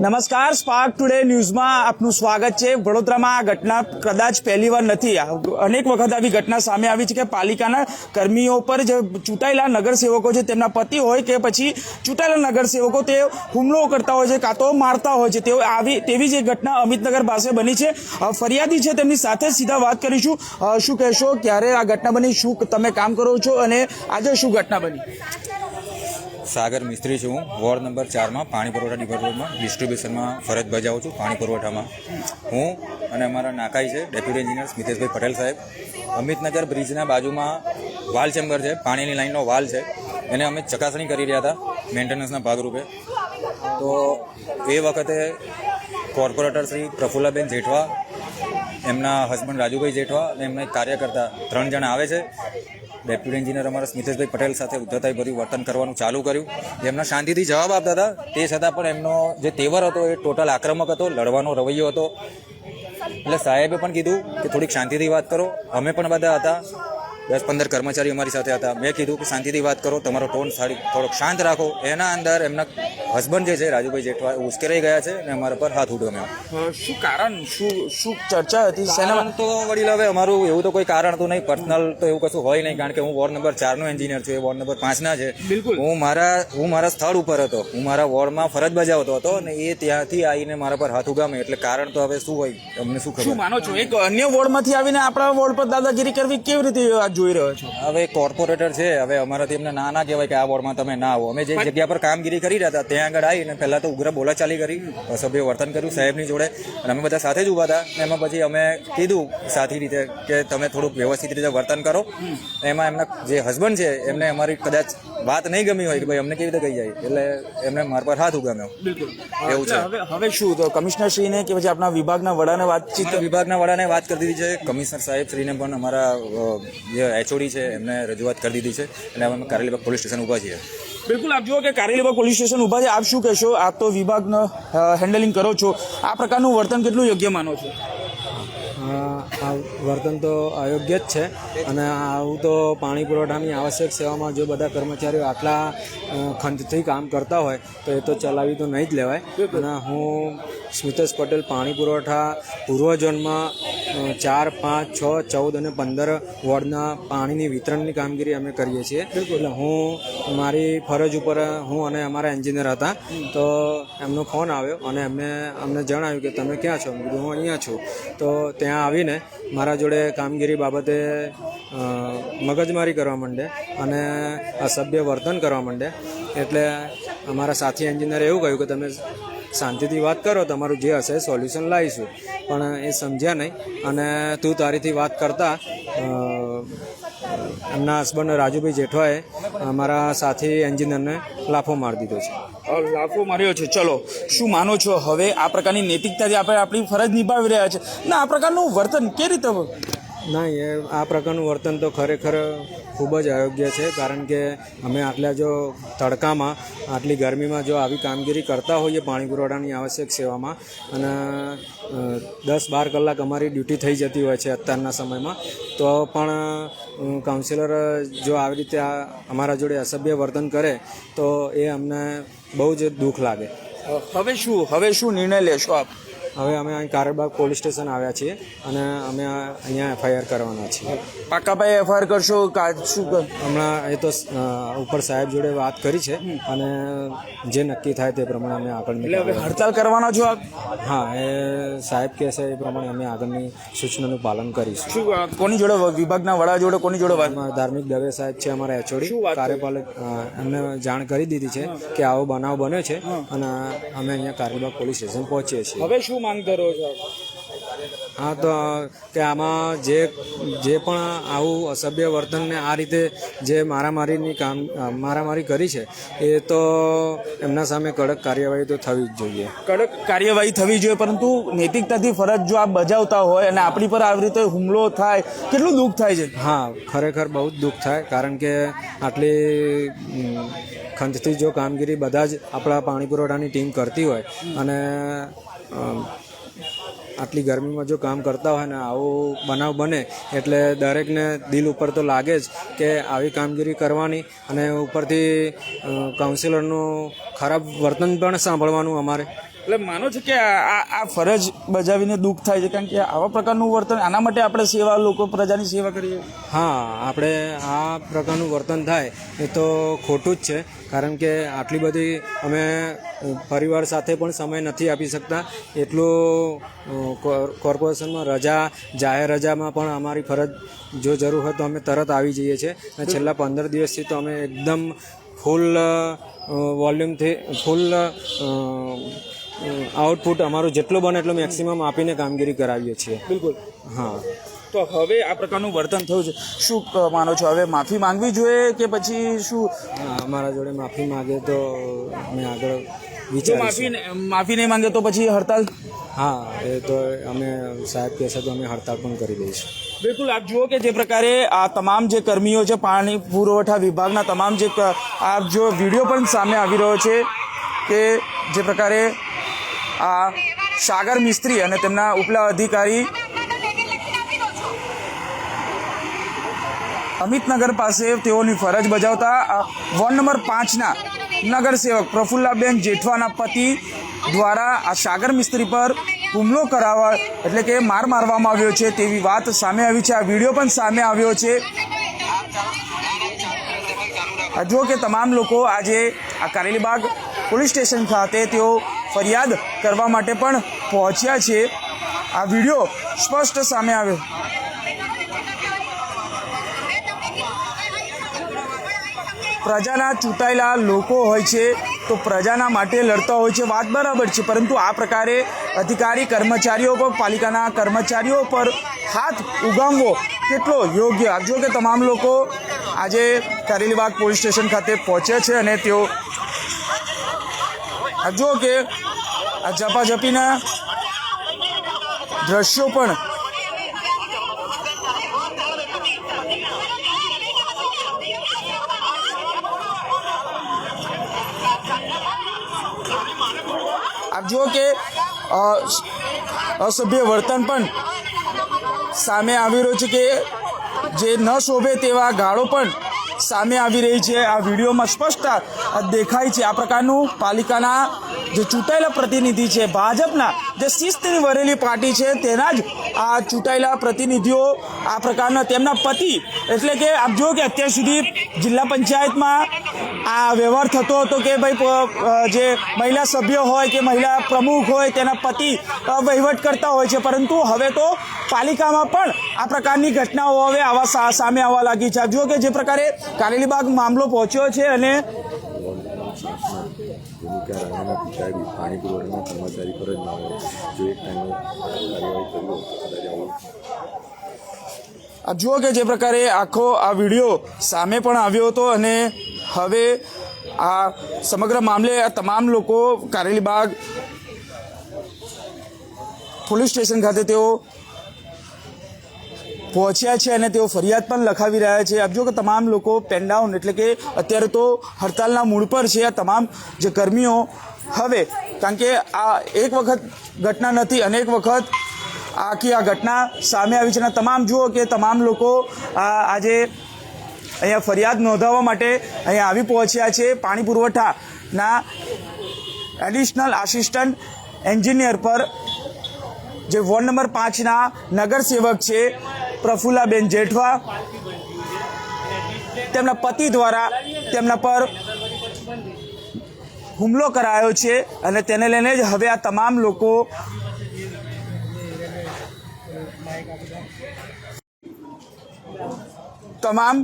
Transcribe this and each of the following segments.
નમસ્કાર spark today ન્યૂઝમાં આપનું સ્વાગત છે. વડોદરામાં આ ઘટના કદાચ પહેલીવાર નથી. અનેક વખત આવી ઘટના સામે આવી છે કે પાલિકાના કર્મીઓ પર જે ચૂંટાયેલા નગરસેવકો છે, તેમના પતિ હોય કે પછી ચૂંટાયેલા નગરસેવકો, તે હુમલો કરતા હોય છે કાં તો મારતા હોય છે. તેઓ આવી, તેવી જ ઘટના અમિતનગર પાસે બની છે. ફરિયાદી છે તેમની સાથે સીધા વાત કરીશું. શું કહેશો? ક્યારે આ ઘટના બની? શું તમે કામ કરો છો? અને આજે શું ઘટના બની? સાગર મિસ્ત્રી છું. વોર્ડ નંબર ચારમાં, પાણી પુરવઠા ડિપાર્ટમેન્ટમાં ડિસ્ટ્રીબ્યુશનમાં ફરજ બજાવું છું પાણી પુરવઠામાં. હું અને અમારા નાકાઈ છે ડેપ્યુટી એન્જિનિયર સ્મિતેશભાઈ પટેલ સાહેબ. અમિતનગર બ્રિજના બાજુમાં વાલ ચેમ્બર છે, પાણીની લાઈનનો વાલ છે. એને અમે ચકાસણી કરી રહ્યા હતા મેન્ટેનન્સના ભાગરૂપે. તો એ વખતે કોર્પોરેટર શ્રી પ્રફુલ્લાબેન જેઠવા, એમના હસબન્ડ રાજુભાઈ જેઠવા અને એમના કાર્યકર્તા ત્રણ જણા આવે છે. ડેપ્યુટી એન્જિનિયર અમારા સ્મિતેશભાઈ પટેલ સાથે ઉદ્ધતાઈ ભર્યું વર્તન કરવાનું ચાલુ કર્યું. એમના શાંતિથી જવાબ આપતા હતા તે છતાં પણ એમનો જે તેવર હતો એ ટોટલ આક્રમક હતો, લડવાનો રવૈયો હતો. એટલે સાહેબે પણ કીધું કે થોડીક શાંતિથી વાત કરો. અમે પણ બધા હતા. દસ પંદર કર્મચારી અમારી સાથે હતા. મેં કીધું કે શાંતિથી વાત કરો તમારો ટોન સારી થોડોક શાંત રાખો. એના અંદર એમના હસબન્ડ જે છે રાજુભાઈ જેઠવા ઉશ્કેરાઈ ગયા છે અને અમારા પર હાથ ઉઠાવ્યો શું કારણ શું શું ચર્ચા હતી? શેના તો વડીલ હવે અમારું એવું તો કોઈ કારણ તો નહીં પર્સનલ તો એવું કશું હોય નહીં કારણ કે હું વોર્ડ નંબર ચારનો એન્જિનિયર છું એ વોર્ડ નંબર પાંચના છે. બિલકુલ. હું મારા હું મારા સ્થળ ઉપર હતો. હું મારા વોર્ડમાં ફરજ બજાવતો હતો અને એ ત્યાંથી આવીને મારા પર હાથ ઉગામે. એટલે કારણ તો હવે શું હોય? અમને શું શું ખબર માનો છો? એક અન્ય વોર્ડમાંથી આવીને આપણા વોર્ડ પર દાદાગીરી કરવી કેવી રીતે જોઈ રહ્યો છો. હવે કોર્પોરેટર છે હવે અમારાથી એમને ના ના કહેવાય કે આ વોર્ડમાં તમે ના આવો. અમે જે જગ્યા પર કામગીરી કરી રહ્યા હતા ત્યાં આગળ આવીને પહેલા તો ઉગ્ર બોલાચાલી કરી અસભ્ય વર્તન કર્યું સાહેબની જોડે. અને અમે બધા સાથે જ ઊભા હતા. એમાં પછી અમે કીધું સાથી રીતે કે તમે થોડુંક વ્યવસ્થિત રીતે વર્તન કરો. એમાં એમના જે હસબન્ડ છે એમને અમારી કદાચ વાત નહીં ગમી હોય કે ભાઈ અમને કેવી રીતે કહી જાય? એટલે એમને મારા પર હાથ ઉગામ્યો. બિલકુલ. એવું છે. હવે હવે શું? તો કમિશનર શ્રીને કે પછી આપણા વિભાગના વડાને વાતચીત વિભાગના વડાને વાત કરી દીધી છે. કમિશનર સાહેબ શ્રીને પણ અમારા જે એચઓડી છે એમને રજૂઆત કરી દીધી છે. અને અમે કારેલીબાગ પોલીસ સ્ટેશન ઊભા છીએ. બિલકુલ આપ જુઓ કે કારેલીબાગ પોલીસ સ્ટેશન ઊભા છે. આપ શું કહેશો? આપ તો વિભાગનો હેન્ડલિંગ કરો છો. આ પ્રકારનું વર્તન કેટલું યોગ્ય માનો છો? આ આ વર્તન તો અયોગ્ય જ છે. અને આવું તો પાણી પુરવઠાની આવશ્યક સેવામાં જો બધા કર્મચારીઓ આટલા ખંતથી કામ કરતા હોય તો એ તો ચલાવી તો નહીં જ લેવાય. અને હું સ્મિતેશ પટેલ પાણી પુરવઠા પૂર્વ ઝોનમાં ચાર પાંચ છ ચૌદ અને પંદર વોર્ડના પાણીની વિતરણની કામગીરી અમે કરીએ છીએ. એટલે હું મારી ફરજ ઉપર હું અને અમારા એન્જિનિયર હતા તો એમનો ફોન આવ્યો અને એમને અમને જણાવ્યું કે તમે ક્યાં છો? હું અહીંયા છું. તો ત્યાં આવીને મારા જોડે કામગીરી બાબતે મગજમારી કરવા માંડે અને અસભ્ય વર્તન કરવા માંડે. એટલે અમારા સાથી એન્જિનિયરે એવું કહ્યું કે તમે શાંતિથી વાત કરો, તમારું જે હશે સોલ્યુશન લાવીશું. પણ એ સમજ્યા નહીં અને તું તારીથી વાત કરતા એમના હસબન્ડ રાજુભાઈ જેઠવાએ અમારા સાથી એન્જિનિયરને લાફો મારી દીધો છે. લાફો માર્યો છે. ચલો, શું માનો છો? હવે આ પ્રકારની નૈતિકતાથી આપણે આપણી ફરજ નિભાવી રહ્યા છે, ના, આ પ્રકારનું વર્તન કે રીતે ના, એ આ પ્રકારનું વર્તન તો ખરેખર ખૂબ જ અયોગ્ય છે, કારણ કે અમે આટલા જો તડકામાં, આટલી ગરમીમાં જો આવી કામગીરી કરતા હોઈએ પાણી પુરવઠાની આવશ્યક સેવામાં, અને દસ બાર કલાક અમારી ડ્યુટી થઈ જતી હોય છે અત્યારના સમયમાં, તો પણ કાઉન્સિલર જો આવી રીતે અમારા જોડે અસભ્ય વર્તન કરે, તો એ અમને બહુ જ દુઃખ લાગે. હવે શું હવે શું નિર્ણય લેશો આપ? હવે અમે અહીં કારેબાગ પોલીસ સ્ટેશન આવ્યા છીએ અને અમે અહીંયા એફઆઈઆર કરવાના છીએ. પાકાભાઈ એફઆઈઆર કરશો શું હમણાં એ તો ઉપર સાહેબ જોડે વાત કરી છે અને જે નક્કી થાય તે પ્રમાણે અમે આગળની હડતાલ કરવાના છો આપ? હા એ સાહેબ કહેશે એ પ્રમાણે અમે આગળની સૂચનાનું પાલન કરીશું. કોની જોડે વિભાગના વડા જોડે કોની જોડે વાત? ધાર્મિક દવે સાહેબ છે અમારા એચઓડી કાર્યપાલક એમને જાણ કરી દીધી છે કે આવો બનાવ બન્યો છે અને અમે અહીંયા કારેબાગ પોલીસ સ્ટેશન પહોંચીએ છીએ. હવે શું માંગ ધરો છો? હા તો કે આમાં જે જે પણ આવું અસભ્ય વર્તનને આ રીતે જે મારામારીની કામ મારામારી કરી છે એ તો એમના સામે કડક કાર્યવાહી તો થવી જ જોઈએ. કડક કાર્યવાહી થવી જોઈએ પરંતુ નૈતિકતાથી ફરજ જો આપ બજાવતા હોય અને આપણી પર આવી રીતે હુમલો થાય કેટલું દુઃખ થાય છે? હા ખરેખર બહુ જ દુઃખ થાય કારણ કે આટલી ખંતથી જો કામગીરી બધા જ આપણા પાણી પુરવઠાની ટીમ કરતી હોય અને આટલી ગરમીમાં જો કામ કરતા હોય ને, આવો બનાવ બને, એટલે દરેકને દિલ ઉપર તો લાગે જ કે આવી કામગીરી કરવાની અને ઉપરથી કાઉન્સિલરનું ખરાબ વર્તન પણ સાંભળવાનું અમારે. એટલે માનો છો કે આ આ- ફરજ બજાવીને દુઃખ થાય છે, કારણ કે આવા પ્રકારનું વર્તન આના માટે આપણે સેવા લોકો, પ્રજાની સેવા કરીએ. હા, આપણે આ પ્રકારનું વર્તન થાય એ તો ખોટું જ છે, કારણ કે આટલી બધી અમે પરિવાર સાથે પણ સમય નથી આપી શકતા. એટલું કોર્પોરેશનમાં રજા, જાહેર રજામાં પણ અમારી ફરજ જો જરૂર હોય તો અમે તરત આવી જઈએ છીએ. અને છેલ્લા પંદર દિવસથી તો અમે એકદમ ફૂલ વોલ્યુમથી, ફૂલ આઉટપુટ અમારું જેટલું બને એટલું મેક્સિમમ આપીને કામગીરી કરાવીએ છીએ. બિલકુલ. હા. તો હવે આ પ્રકારનું વર્તન થયું છે. શું માનો છો? હવે માફી માંગવી જોઈએ કે પછી શું? અમારા જોડે માફી માંગે તો અમે આગળ વિચાર માફી માફી નહીં માંગે તો પછી હડતાલ? હા એ તો અમે સાહેબ કહેશે તો અમે હડતાલ પણ કરી દઈશું. બિલકુલ આપ જુઓ કે જે પ્રકારે આ તમામ જે કર્મીઓ છે પાણી પુરવઠા વિભાગના તમામ જે આપ જો વીડિયો પણ સામે આવી રહ્યો છે કે જે પ્રકારે આ સાગર મિસ્ત્રી અને તેમના ઉપલા અધિકારી અમિતનગર પાસે તેઓની ફરજ બજાવતા વન નંબર પાંચના નગરસેવક પ્રફુલ્લાબેન જેઠવાના પતિ દ્વારા આ સાગર મિસ્ત્રી પર હુમલો કરાવવા એટલે કે માર મારવામાં આવ્યો છે તેવી વાત સામે આવી છે. આ વીડિયો પણ સામે આવ્યો છે. જો કે તમામ લોકો આજે આ કારેલીબાગ પોલીસ સ્ટેશન ખાતે તેઓ ફરિયાદ કરવા માટે પણ પહોંચ્યા છે. આ વીડિયો સ્પષ્ટ સામે આવ્યો. પ્રજાના ચૂંટાયેલા લોકો હોય છે, તો પ્રજાના માટે લડતા હોય છે, વાત બરાબર છે, પરંતુ આ પ્રકારે અધિકારી કર્મચારીઓ પર, પાલિકાના કર્મચારીઓ પર હાથ ઉગામવો કેટલો યોગ્ય? જો કે તમામ લોકો આજે કારેલીબાગ પોલીસ સ્ટેશન ખાતે પહોંચ્યા છે અને તેઓ જો કે આ ઝપાઝપીના દ્રશ્યો પણ આપ જુઓ કે અસભ્ય વર્તન પણ સામે આવી રહ્યું છે કે જે ન શોભે તેવા ગાળો પણ સામે આવી રહી છે. આ વિડીયોમાં સ્પષ્ટ દેખાય છે. આ પ્રકારનું પાલિકાના જે ચૂંટાયેલા પ્રતિનિધિ છે, ભાજપના જે શિસ્તની વરેલી પાર્ટી છે, તેના જ આ ચૂંટાયેલા પ્રતિનિધિઓ આ પ્રકારના તેમના પતિ, એટલે કે આપ જુઓ કે અત્યાર સુધી જિલ્લા પંચાયતમાં આ વ્યવહાર થતો હતો કે ભાઈ જે મહિલા સભ્ય હોય કે મહિલા પ્રમુખ હોય, તેના પતિ વહીવટ કરતા હોય છે. પરંતુ હવે તો પાલિકામાં પણ આ પ્રકારની ઘટનાઓ હવે આવા સામે આવવા લાગી છે. આપ જુઓ કે જે પ્રકારે કારેલીબાગ મામલો પહોંચ્યો છે અને ભૂમિકા રાણાના પાણી પુરવઠાના કર્મચારી પર જ ના હોય જો એક ટાઈમે કાર્યવાહી કરી આપ જુઓ કે જે પ્રકારે આખો આ વીડિયો સામે પણ આવ્યો હતો અને હવે આ સમગ્ર મામલે આ તમામ લોકો કારેલીબાગ પોલીસ સ્ટેશન ખાતે તેઓ પહોંચ્યા છે અને તેઓ ફરિયાદ પણ લખાવી રહ્યા છે. આપ જો કે તમામ લોકો પેનડાઉન એટલે કે અત્યારે તો હડતાલના મૂળ પર છે આ તમામ જે કર્મીઓ. હવે, કારણ કે આ એક વખત ઘટના નથી, અનેક વખત આખી આ ઘટના સામે આવી છે અને તમામ જુઓ કે તમામ લોકો આજે અહીંયા ફરિયાદ નોંધાવવા માટે અહીંયા આવી પહોંચ્યા છે. પાણી પુરવઠાના એડિશનલ આસિસ્ટન્ટ એન્જિનિયર પર જે વોર્ડ નંબર પાંચના નગરસેવક છે પ્રફુલ્લાબેન જેઠવા, તેમના પતિ દ્વારા તેમના પર હુમલો કરાયો છે અને તેને લઈને જ હવે આ તમામ લોકો તમામ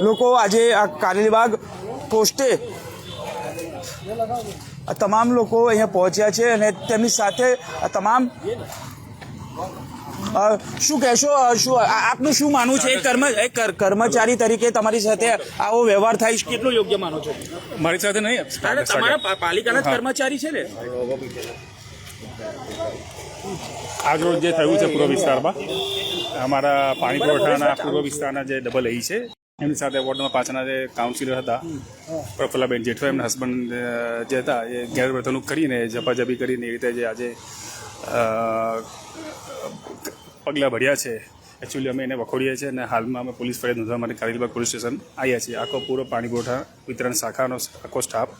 લોકો આજે આ કારેલીબાગ પોસ્ટે આ તમામ લોકો અહીંયા પહોંચ્યા છે અને તેમની સાથે આ તમામ શું કહેશો? શું આપનું શું માનવું છે? કર્મ એક કર્મચારી તરીકે તમારી સાથે આવો વ્યવહાર થાય કેટલું યોગ્ય માનો છો? મારી સાથે નહીં. તમારા પાલિકાના જ કર્મચારી છે ને? આજરોજ જે થયું છે પૂર્વ વિસ્તારમાં અમારા પાણી પુરવઠાના પૂર્વ વિસ્તારના જે ડબલ એ છે એમની સાથે વોર્ડમાં પાછળના જે કાઉન્સિલર હતા પ્રફુલ્લાબેન જેઠવા એમના હસબન્ડ જે હતા એ ગેરવર્તણૂક કરીને ઝપાઝપી કરીને એ રીતે જે આજે પગલાં ભર્યા છે. એકચ્યુઅલી અમે એને વખોડીએ છીએ અને હાલમાં અમે પોલીસ ફરિયાદ નોંધવા માટે કારેલીબાગ પોલીસ સ્ટેશન આવ્યા છીએ. આખો પૂરો પાણી પુરવઠા વિતરણ શાખાનો આખો સ્ટાફ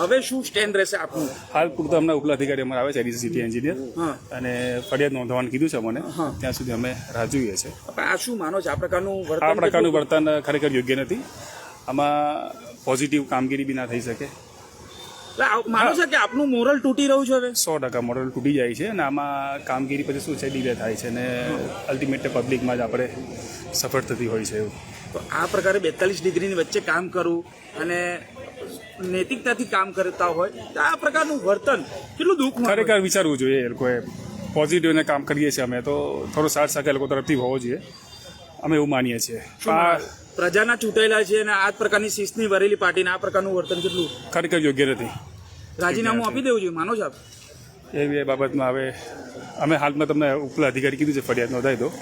હવે શું સ્ટેન્ડ રહેશે આપનું? હાલ પૂરતો અમને ઉપલા અધિકારી અમારે આવે છે એડીસી સિટી એન્જિનિયર અને ફરિયાદ નોંધવાનું કીધું છે અમને. ત્યાં સુધી અમે રાહ જોઈએ છે. પણ આ શું માનો છો? આ પ્રકારનું આ પ્રકારનું વર્તન ખરેખર યોગ્ય નથી. આમાં પોઝિટિવ કામગીરી બી ના થઈ શકે. માનો છે કે આપનું મોરલ તૂટી રહ્યું છે હવે? સો ટકા મોરલ તૂટી જાય છે અને આમાં કામગીરી પછી શું છે ડીલે થાય છે અને અલ્ટિમેટ પબ્લિકમાં જ આપણે સફળ થતી હોય છે એવું. તો આ પ્રકારે બેતાલીસ ડિગ્રીની વચ્ચે કામ કરવું અને નૈતિકતાથી કામ કરતા હોય તો આ પ્રકારનું વર્તન કેટલું દુઃખ ખરેખર વિચારવું જોઈએ એ લોકોએ. પોઝિટિવને કામ કરીએ છીએ અમે તો થોડો સાથ સાથે એ લોકો તરફથી હોવો જોઈએ. અમે એવું માનીએ છીએ. પ્રજાના ચૂંટાયેલા છે અને આ પ્રકારની શિસ્તની વરેલી પાર્ટીને આ પ્રકારનું વર્તન કેટલું ખરેખર યોગ્ય નથી. રાજીનામું આપી દેવું જોઈએ માનો છો આપ? એ બે બાબતમાં હવે અમે હાલમાં તમને ઉપલા અધિકારી કીધું છે ફરિયાદ નોંધાઈ દો.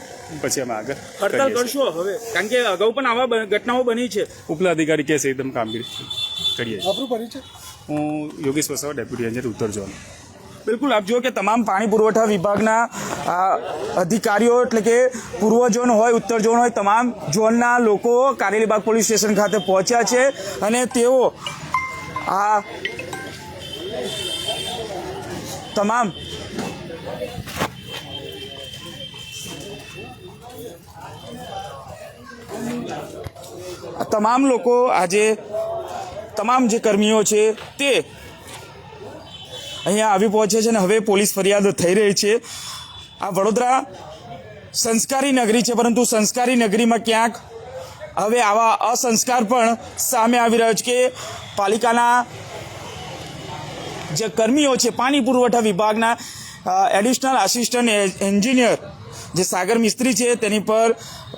પછી અમે આગળ હડતાલ કરશો હવે કારણ કે અગાઉ પણ આવા બ- ઘટનાઓ બની છે. ઉપલા અધિકારી કહેશે એકદમ કામગીરી કરીએ છીએ. હું યોગેશ વસાવા ડેપ્યુટી એન્જિનિયર ઉત્તર ઝોન. બિલકુલ, આપ જુઓ કે તમામ પાણી પુરવઠા વિભાગના અધિકારીઓ, એટલે કે પૂર્વ ઝોન હોય ઉત્તર ઝોન હોય, તમામ ઝોનના લોકો કારેલીબાગ પોલીસ સ્ટેશન ખાતે પહોંચ્યા છે અને તેઓ આ તમામ તમામ લોકો આજે, તમામ જે કર્મીઓ છે તે અહીંયા આવી પહોંચ્યા છે અને હવે પોલીસ ફરિયાદ થઈ રહી છે. આ વડોદરા સંસ્કારી નગરી છે, પરંતુ સંસ્કારી નગરીમાં ક્યાંક હવે આવા અસંસ્કાર પણ સામે આવી રહ્યો છે કે પાલિકાના જે કર્મીઓ છે, પાણી પુરવઠા વિભાગના એડિશનલ આસિસ્ટન્ટ એન્જિનિયર જે સાગર મિસ્ત્રી છે, તેની પર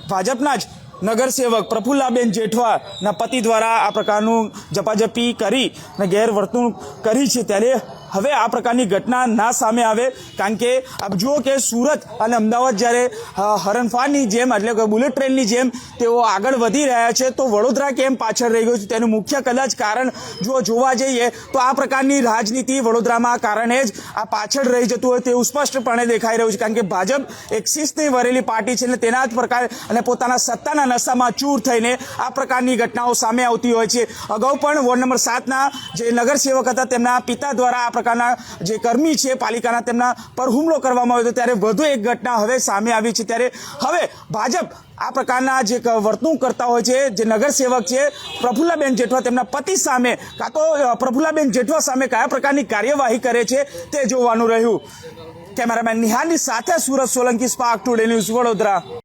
ભાજપના જ નગરસેવક પ્રફુલ્લાબેન જેઠવાના પતિ દ્વારા આ પ્રકારનું જપાજપી કરી અને ગેરવર્તણૂક કરી છે. ત્યારે હવે આ પ્રકારની ઘટના ના સામે આવે, કારણ કે આપ જુઓ કે સુરત અને અમદાવાદ જ્યારે હરણફાળની જેમ એટલે કે બુલેટ ટ્રેનની જેમ તેઓ આગળ વધી રહ્યા છે, તો વડોદરા કેમ પાછળ રહી ગયું છે? તેનું મુખ્ય કદાચ કારણ જો જોવા જઈએ, તો આ પ્રકારની રાજનીતિ વડોદરામાં કારણે જ આ પાછળ રહી જતું હોય તેવું સ્પષ્ટપણે દેખાઈ રહ્યું છે, કારણ કે ભાજપ એક શિસ્તની વરેલી પાર્ટી છે અને તેના જ પ્રકાર અને પોતાના સત્તાના નશામાં ચૂર થઈને આ પ્રકારની ઘટનાઓ સામે આવતી હોય છે. અગાઉ પણ વોર્ડ નંબર સાતના જે નગરસેવક હતા, તેમના પિતા દ્વારા આ પ્રકારના જે કર્મી છે, પાલિકાના તેમના પર હુમલો કરવામાં આવ્યો હતો. ત્યારે વધુ એક ઘટના હવે સામે આવી છે. ત્યારે હવે ભાજપ આ પ્રકારના જે વર્તણૂક કરતા હોય છે, જે નગરસેવક છે, પ્રફુલ્લાબેન જેઠવા તેમના પતિ સામે કાં તો પ્રફુલ્લાબેન જેઠવા સામે કયા પ્રકારની કાર્યવાહી કરે છે તે જોવાનું રહ્યું. કેમેરામેન નિહાલની સાથે Surat Solanki spark today news Vadodara.